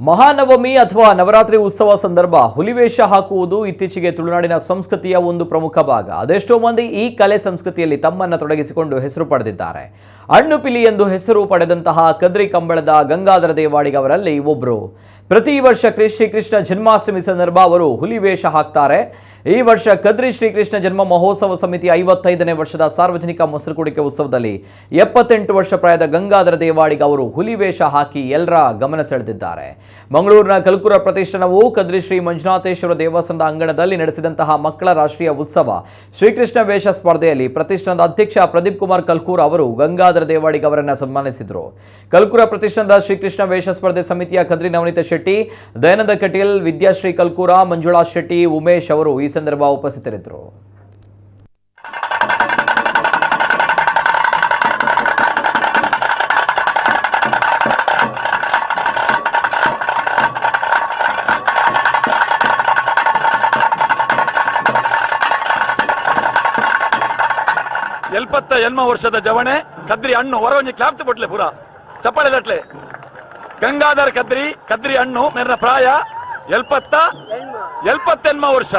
ಮಹಾನವಮಿ ಅಥವಾ ನವರಾತ್ರಿ ಉತ್ಸವ ಸಂದರ್ಭ ಹುಲಿವೇಷ ಹಾಕುವುದು ಇತ್ತೀಚೆಗೆ ತುಳುನಾಡಿನ ಸಂಸ್ಕೃತಿಯ ಒಂದು ಪ್ರಮುಖ ಭಾಗ. ಅದೆಷ್ಟೋ ಮಂದಿ ಈ ಕಲೆ ಸಂಸ್ಕೃತಿಯಲ್ಲಿ ತಮ್ಮನ್ನ ತೊಡಗಿಸಿಕೊಂಡು ಹೆಸರು ಪಡೆದಿದ್ದಾರೆ. ಹಣ್ಣು ಪಿಲಿ ಎಂದು ಹೆಸರು ಪಡೆದಂತಹ ಕದ್ರಿ ಕಂಬಳದ ಗಂಗಾಧರ ದೇವಾಡಿಗವರಲ್ಲಿ ಒಬ್ಬರು ಪ್ರತಿ ವರ್ಷ ಕ್ರಿ ಶ್ರೀಕೃಷ್ಣ ಜನ್ಮಾಷ್ಟಮಿ ಸಂದರ್ಭ ಅವರು ಹುಲಿವೇಷ ಹಾಕ್ತಾರೆ. ಈ ವರ್ಷ ಕದ್ರಿ ಶ್ರೀಕೃಷ್ಣ ಜನ್ಮ ಮಹೋತ್ಸವ ಸಮಿತಿ ಐವತ್ತೈದನೇ ವರ್ಷದ ಸಾರ್ವಜನಿಕ ಮೊಸರು ಕುಡಿಕೆ ಉತ್ಸವದಲ್ಲಿ ಎಪ್ಪತ್ತೆಂಟು ವರ್ಷ ಪ್ರಾಯದ ಗಂಗಾಧರ ದೇವಾಡಿಗ ಅವರು ಹುಲಿವೇಷ ಹಾಕಿ ಎಲ್ಲರ ಗಮನ ಸೆಳೆದಿದ್ದಾರೆ. ಮಂಗಳೂರಿನ ಕಲ್ಕುರ ಪ್ರತಿಷ್ಠಾನವು ಕದ್ರಿ ಶ್ರೀ ಮಂಜುನಾಥೇಶ್ವರ ದೇವಸ್ಥಾನದ ಅಂಗಣದಲ್ಲಿ ನಡೆಸಿದಂತಹ ಮಕ್ಕಳ ರಾಷ್ಟ್ರೀಯ ಉತ್ಸವ. ಶ್ರೀಕೃಷ್ಣ ವೇಷ ಸ್ಪರ್ಧೆಯಲ್ಲಿ ಪ್ರತಿಷ್ಠಾನದ ಅಧ್ಯಕ್ಷ ಪ್ರದೀಪ್ ಕುಮಾರ್ ಕಲ್ಕೂರ್ ಅವರು ಗಂಗಾಧರ ದೇವಾಡಿಗ ಅವರನ್ನ ಸನ್ಮಾನಿಸಿದರು. ಕಲ್ಕುರ ಪ್ರತಿಷ್ಠಾನದ ಶ್ರೀಕೃಷ್ಣ ವೇಷ ಸ್ಪರ್ಧೆ ಸಮಿತಿಯ ಕದ್ರಿ ನವನೀತ ಶೆಟ್ಟಿ, ದಯಾನಂದ ಕಟೀಲ್, ವಿದ್ಯಾಶ್ರೀ ಕಲ್ಕೂರ, ಮಂಜುಳಾ ಶೆಟ್ಟಿ, ಉಮೇಶ್ ಅವರು ಈ ಸಂದರ್ಭ ಉಪಸ್ಥಿತರಿದ್ದರು. ಎಲ್ಪತ್ತ ಎನ್ಮ ವರ್ಷದ ಜವಣೆ, ಕದ್ರಿ ಹಣ್ಣು ಹೊರ ಒಂಜಿ ಕ್ಲಾಪ್ತ ಬಟ್ಲೆ ಪೂರ. ಚಪ್ಪಾಳೆ ದಟ್ಲೆ ಗಂಗಾಧರ್ ಕದ್ರಿ ಕದ್ರಿ ಹಣ್ಣು ಮೇರ ಪ್ರಾಯ ಎಲ್ಪತ್ತ, ಎಲ್ಪತ್ತೆನ್ಮ ವರ್ಷ.